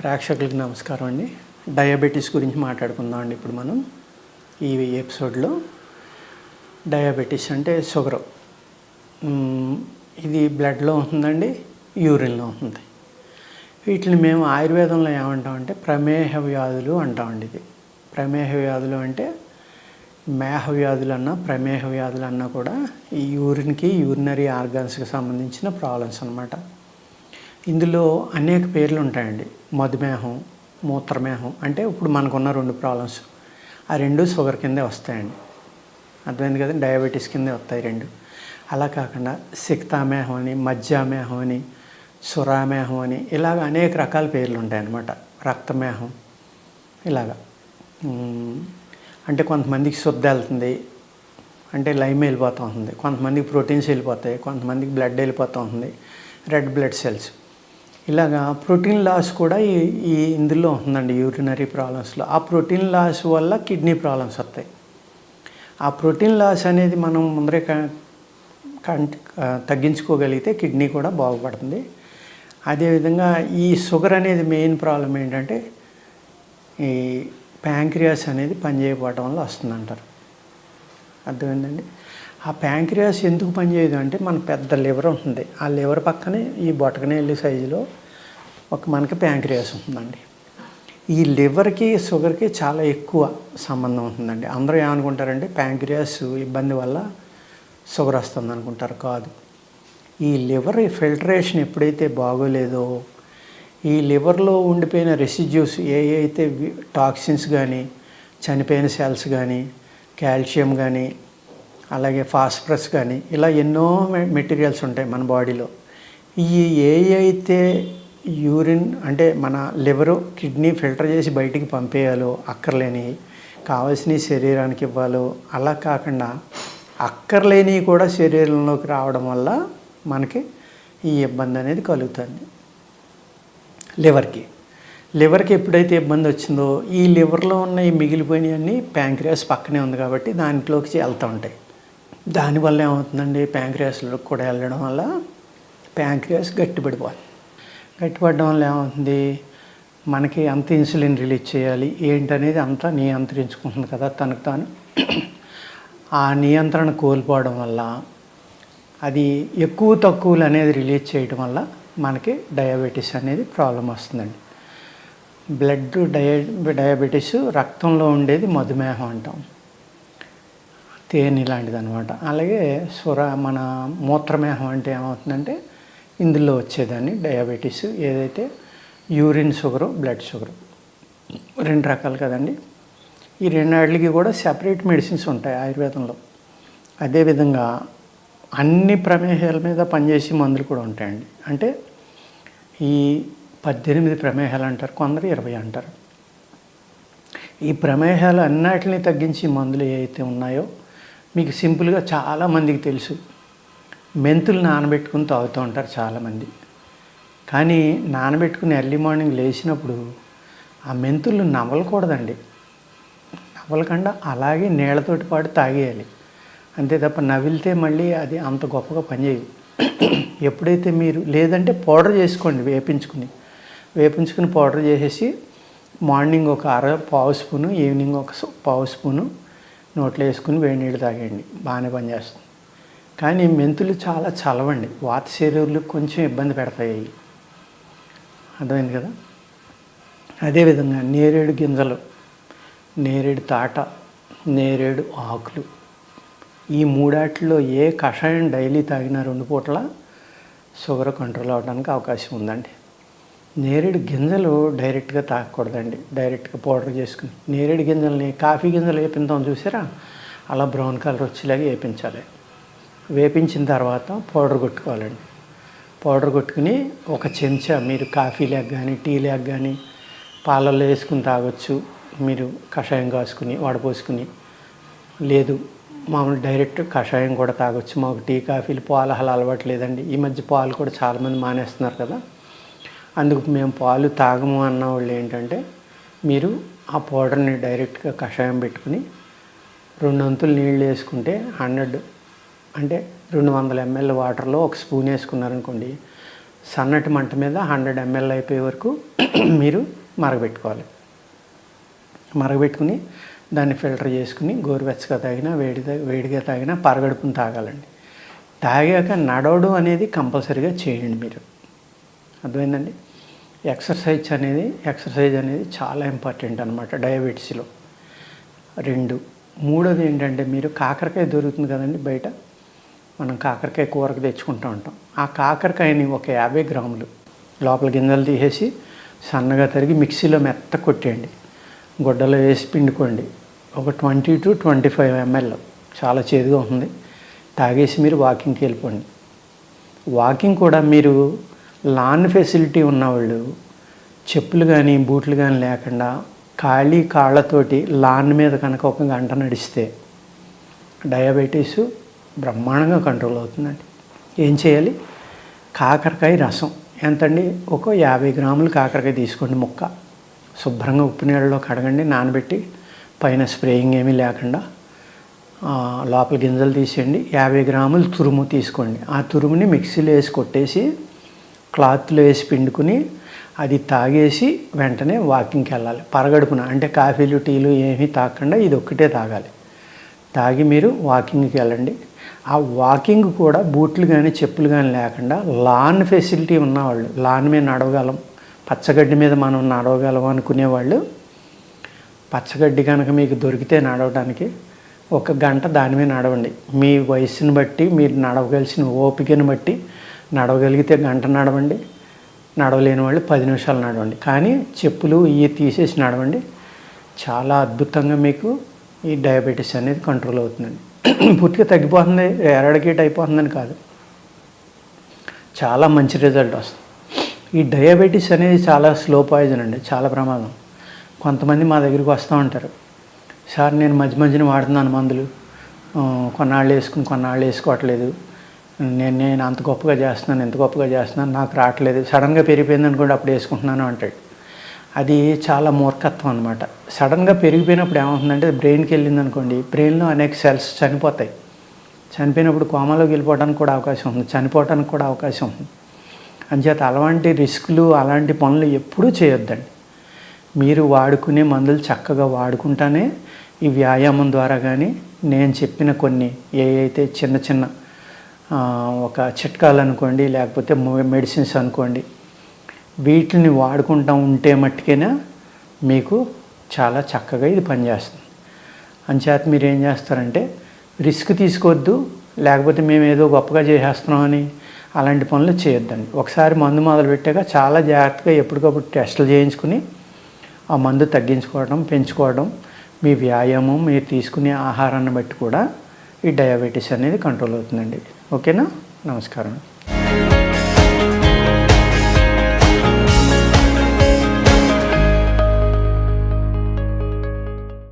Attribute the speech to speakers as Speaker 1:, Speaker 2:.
Speaker 1: ప్రేక్షకులకు నమస్కారం అండి. డయాబెటీస్ గురించి మాట్లాడుకుందాం అండి ఇప్పుడు మనం. ఈ ఎపిసోడ్లో డయాబెటీస్ అంటే షుగర్. ఇది బ్లడ్లో ఉంటుందండి యూరిన్లో ఉంటుంది. వీటిని మేము ఆయుర్వేదంలో ఏమంటామంటే ప్రమేహ వ్యాధులు అంటామండి ఇది. ప్రమేహ వ్యాధులు అంటే మేహ వ్యాధులన్నా ప్రమేహ వ్యాధులన్నా కూడా ఈ యూరిన్కి యూరినరీ ఆర్గాన్స్కి సంబంధించిన ప్రాబ్లమ్స్ అన్నమాట. ఇందులో అనేక పేర్లు ఉంటాయండి. మధుమేహం మూత్రమేహం అంటే ఇప్పుడు మనకున్న రెండు ప్రాబ్లమ్స్. ఆ రెండు షుగర్ కిందే వస్తాయండి. అర్థమైంది కదా డయాబెటీస్ కిందే వస్తాయి రెండు. అలా కాకుండా సిక్తామేహం అని మజ్జామేహం అని సురామేహం అని ఇలాగ అనేక రకాల పేర్లు ఉంటాయన్నమాట. రక్తమేహం ఇలాగ. అంటే కొంతమందికి శుద్ధ వెళ్తుంది. అంటే లైమ్ వెళ్ళిపోతూ ఉంటుంది. కొంతమందికి ప్రోటీన్స్ వెళ్ళిపోతాయి. కొంతమందికి బ్లడ్ వెళ్ళిపోతూ ఉంటుంది. Red blood cells. ఇలాగా ప్రోటీన్ లాస్ కూడా ఈ ఈ ఇందులో ఉందండి యూరినరీ ప్రాబ్లమ్స్లో. ఆ ప్రోటీన్ లాస్ వల్ల కిడ్నీ ప్రాబ్లమ్స్ వస్తాయి. ఆ ప్రోటీన్ లాస్ అనేది మనం ముందరే కంట్ తగ్గించుకోగలిగితే కిడ్నీ కూడా బాగుపడుతుంది. అదేవిధంగా ఈ షుగర్ అనేది మెయిన్ ప్రాబ్లం ఏంటంటే ఈ ప్యాంక్రియాస్ అనేది పనిచేయకపోవడం వల్ల వస్తుందంటారు. అర్థమైందండి? ఆ ప్యాంక్రియాస్ ఎందుకు పనిచేయదు అంటే మన పెద్ద లివర్ ఉంటుంది. ఆ లివర్ పక్కనే ఈ బొటకనేళ్ళి సైజులో ఒక మనకి ప్యాంక్రియాస్ ఉంటుందండి. ఈ లివర్కి షుగర్కి చాలా ఎక్కువ సంబంధం ఉంటుందండి. అందరూ ఏమనుకుంటారంటే ప్యాంక్రియాస్ ఇబ్బంది వల్ల షుగర్ వస్తుంది అనుకుంటారు కాదు. ఈ లివర్ ఫిల్టరేషన్ ఎప్పుడైతే బాగోలేదో ఈ లివర్లో ఉండిపోయిన రెసిడ్యూస్ ఏ అయితే టాక్సిన్స్ కానీ చనిపోయిన సెల్స్ కానీ కాల్షియం కానీ అలాగే ఫాస్ఫరస్ కానీ ఇలా ఎన్నో మెటీరియల్స్ ఉంటాయి మన బాడీలో. ఈ ఏ అయితే యూరిన్ అంటే మన లివరు కిడ్నీ ఫిల్టర్ చేసి బయటికి పంపేయాలో అక్కర్లేని కావలసిన శరీరానికి ఇవ్వాలో అలా కాకుండా అక్కర్లేనివి కూడా శరీరంలోకి రావడం వల్ల మనకి ఈ ఇబ్బంది అనేది కలుగుతుంది. లివర్కి. లివర్కి ఎప్పుడైతే ఇబ్బంది వచ్చిందో ఈ లివర్లో ఉన్న ఈ మిగిలిపోయినవన్నీ ప్యాంక్రియాస్ పక్కనే ఉంది కాబట్టి దాంట్లోకి వెళ్తూ ఉంటాయి. దానివల్ల ఏమవుతుందండి? ప్యాంక్రియాస్లో కూడా వెళ్ళడం వల్ల ప్యాంక్రియాస్ గట్టిపడిపోతుంది గట్టిపడడం వల్ల ఏమవుతుంది? మనకి ఎంత ఇన్సులిన్ రిలీజ్ చేయాలి? ఏంటనేది అంతా నియంత్రించుకుంటుంది కదా తనకు తాను. ఆ నియంత్రణ కోల్పోవడం వల్ల అది ఎక్కువ తక్కువలు అనేది రిలీజ్ చేయడం వల్ల మనకి డయాబెటీస్ అనేది ప్రాబ్లం వస్తుందండి. బ్లడ్ డయా డయాబెటీస్ రక్తంలో ఉండేది మధుమేహం అంటాం. తేనె లాంటిది అనమాట అలాగే సుర మన మూత్రమేహం అంటే ఏమవుతుందంటే ఇందులో వచ్చేదాన్ని డయాబెటీస్. ఏదైతే యూరిన్ షుగరు బ్లడ్ షుగరు. రెండు రకాలు కదండి. ఈ రెండాటికి కూడా సెపరేట్ మెడిసిన్స్ ఉంటాయి ఆయుర్వేదంలో. అదేవిధంగా అన్ని ప్రమేహాల మీద పనిచేసి మందులు కూడా ఉంటాయండి. అంటే ఈ పద్దెనిమిది ప్రమేహాలు అంటారు కొందరు ఇరవై అంటారు. ఈ ప్రమేహాలు అన్నిటిని తగ్గించి మందులు ఏవైతే ఉన్నాయో మీకు సింపుల్గా చాలామందికి తెలుసు. మెంతులు నానబెట్టుకుని తాగుతూ ఉంటారు చాలామంది కానీ నానబెట్టుకుని ఎర్లీ మార్నింగ్ లేచినప్పుడు ఆ మెంతులు నవలకూడదండి నవ్వలకుండా అలాగే నీళ్ళతోటి పాటు తాగేయాలి. అంతే తప్ప నవిలితే మళ్ళీ అది అంత గొప్పగా పనిచేయదు. ఎప్పుడైతే మీరు లేదంటే పౌడర్ చేసుకోండి వేపించుకుని. వేపించుకుని పౌడర్ చేసేసి మార్నింగ్ ఒక అర పావు స్పూను ఈవినింగ్ ఒక పావు స్పూను నోట్లో వేసుకుని వేడి నీళ్ళు తాగండి బాగానే పనిచేస్తుంది. కానీ మెంతులు చాలా చలవండి. వాత శరీరాలు కొంచెం ఇబ్బంది పెడతాయి అర్థమైంది కదా? అదేవిధంగా నేరేడు గింజలు నేరేడు తాట నేరేడు ఆకులు ఈ మూడాటిలో ఏ కషాయం డైలీ తాగినా రెండు పూటల షుగర్ కంట్రోల్ అవడానికి అవకాశం ఉందండి. నేరేడు గింజలు డైరెక్ట్గా తాగకూడదండి. డైరెక్ట్గా పౌడర్ చేసుకుని. నేరేడు గింజల్ని కాఫీ గింజలు వేపించాం చూసారా? అలా బ్రౌన్ కలర్ వచ్చేలాగా వేపించాలి. వేపించిన తర్వాత పౌడర్ కొట్టుకోవాలండి. పౌడర్ కొట్టుకుని ఒక చెంచా మీరు కాఫీ లేక కానీ టీ లేక కానీ పాలల్లో వేసుకుని తాగొచ్చు. మీరు కషాయం కాసుకుని వడపోసుకుని. లేదు మామూలు డైరెక్ట్ కషాయం కూడా తాగొచ్చు. మాకు టీ కాఫీలు పాలు అసలు అలవాటు లేదండి. ఈ మధ్య పాలు కూడా చాలామంది మానేస్తున్నారు కదా. అందుకు మేము పాలు తాగము అన్న వాళ్ళు ఏంటంటే మీరు ఆ పౌడర్ని డైరెక్ట్గా కషాయం పెట్టుకుని రెండు అంతులు నీళ్ళు వేసుకుంటే హండ్రెడ్ అంటే రెండు వందల ఎంఎల్ వాటర్లో ఒక స్పూన్ వేసుకున్నారనుకోండి సన్నటి మంట మీద హండ్రెడ్ ఎంఎల్ అయిపోయే వరకు మీరు మరగబెట్టుకోవాలి. మరగబెట్టుకుని దాన్ని ఫిల్టర్ చేసుకుని గోరువెచ్చగా తాగినా వేడి వేడిగా తాగినా పరగడుపుని తాగాలండి. తాగాక నడవడం అనేది కంపల్సరీగా చేయండి మీరు. అర్థమైందండి? ఎక్సర్సైజ్ అనేది ఎక్సర్సైజ్ అనేది చాలా ఇంపార్టెంట్ అనమాట డయాబెటీస్లో. రెండు. మూడోది ఏంటంటే మీరు కాకరకాయ దొరుకుతుంది కదండి బయట? మనం కాకరకాయ కూరకు తెచ్చుకుంటూ ఉంటాం. ఆ కాకరకాయని ఒక యాభై గ్రాములు. లోపల గింజలు తీసేసి సన్నగా తరిగి మిక్సీలో మెత్త కొట్టేయండి. గుడ్డలో వేసి పిండుకోండి. ఒక twenty to twenty five ML. చాలా చేదుగా ఉంది తాగేసి మీరు వాకింగ్కి వెళ్ళిపోండి. వాకింగ్ కూడా మీరు లాన్ ఫెసిలిటీ ఉన్నవాళ్ళు చెప్పులు కానీ బూట్లు కానీ లేకుండా ఖాళీ కాళ్ళతోటి లాన్ మీద కనుక ఒక గంట నడిస్తే డయాబెటీసు బ్రహ్మాండంగా కంట్రోల్ అవుతుందండి. ఏం చేయాలి? కాకరకాయ రసం. ఎంతండి? ఒక యాభై గ్రాములు కాకరకాయ తీసుకోండి ముక్క. శుభ్రంగా ఉప్పు నీళ్ళలో కడగండి నానబెట్టి పైన స్ప్రేయింగ్ ఏమీ లేకుండా లోపల గింజలు తీసేయండి. యాభై గ్రాములు తురుము తీసుకోండి. ఆ తురుముని మిక్సీలో వేసి కొట్టేసి క్లాత్లో వేసి పిండుకుని అది తాగేసి వెంటనే వాకింగ్కి వెళ్ళాలి. పరగడుపున అంటే కాఫీలు టీలు ఏమీ తాగకుండా ఇది ఒక్కటే తాగాలి. తాగి మీరు వాకింగ్కి వెళ్ళండి. ఆ వాకింగ్ కూడా బూట్లు కానీ చెప్పులు కానీ లేకుండా లాన్ ఫెసిలిటీ ఉన్నవాళ్ళు లాన్ మీద నడవగలం. పచ్చగడ్డి మీద మనం నడవగలం అనుకునేవాళ్ళు పచ్చగడ్డి కనుక మీకు దొరికితే నడవడానికి ఒక గంట దాని మీద నడవండి. మీ వయసుని బట్టి మీరు నడవగలిసిన ఓపికను బట్టి నడవగలిగితే గంట నడవండి నడవలేని వాళ్ళు పది నిమిషాలు నడవండి. కానీ చెప్పులు ఇవి తీసేసి నడవండి. చాలా అద్భుతంగా మీకు ఈ డయాబెటీస్ అనేది కంట్రోల్ అవుతుందండి. పూర్తిగా తగ్గిపోతుంది ఎరడకేట్ అయిపోతుందని కాదు. చాలా మంచి రిజల్ట్ వస్తుంది. ఈ డయాబెటీస్ అనేది చాలా స్లో పాయిజన్ అండి చాలా ప్రమాదం. కొంతమంది మా దగ్గరికి వస్తూ ఉంటారు. సార్ నేను మధ్య మధ్యన వాడుతున్నాను మందులు. కొన్నాళ్ళు వేసుకుని కొన్నాళ్ళు వేసుకోవట్లేదు. నేను నేను అంత గొప్పగా చేస్తున్నాను ఎంత గొప్పగా చేస్తున్నాను నాకు రావట్లేదు. సడన్గా పెరిగిపోయింది అనుకోండి అప్పుడు వేసుకుంటున్నాను అంటాడు. అది చాలా మూర్ఖత్వం అనమాట సడన్గా పెరిగిపోయినప్పుడు ఏమవుతుందంటే బ్రెయిన్కి వెళ్ళింది అనుకోండి బ్రెయిన్లో అనేక సెల్స్ చనిపోతాయి. చనిపోయినప్పుడు కోమాలోకి వెళ్ళిపోవడానికి కూడా అవకాశం ఉంది చనిపోవడానికి కూడా అవకాశం ఉంది. అంచేత అలాంటి రిస్కులు అలాంటి పనులు ఎప్పుడూ చేయొద్దండి. మీరు వాడుకునే మందులు చక్కగా వాడుకుంటానే ఈ వ్యాయామం ద్వారా కానీ నేను చెప్పిన కొన్ని ఏ అయితే చిన్న చిన్న ఒక చిట్కాలు అనుకోండి లేకపోతే మెడిసిన్స్ అనుకోండి వీటిని వాడుకుంటా ఉంటే మట్టుకైనా మీకు చాలా చక్కగా ఇది పనిచేస్తుంది. అంచేత మీరు ఏం చేస్తారంటే రిస్క్ తీసుకోవద్దు లేకపోతే మేము ఏదో గొప్పగా చేసేస్తున్నామని అలాంటి పనులు చేయొద్దండి. ఒకసారి మందు మొదలు పెట్టాక చాలా జాగ్రత్తగా ఎప్పటికప్పుడు టెస్టులు చేయించుకుని ఆ మందు తగ్గించుకోవడం పెంచుకోవడం మీ వ్యాయామం మీరు తీసుకునే ఆహారాన్ని బట్టి కూడా ఈ డయాబెటీస్ అనేది కంట్రోల్ అవుతుందండి. ఓకేనా? నమస్కారం.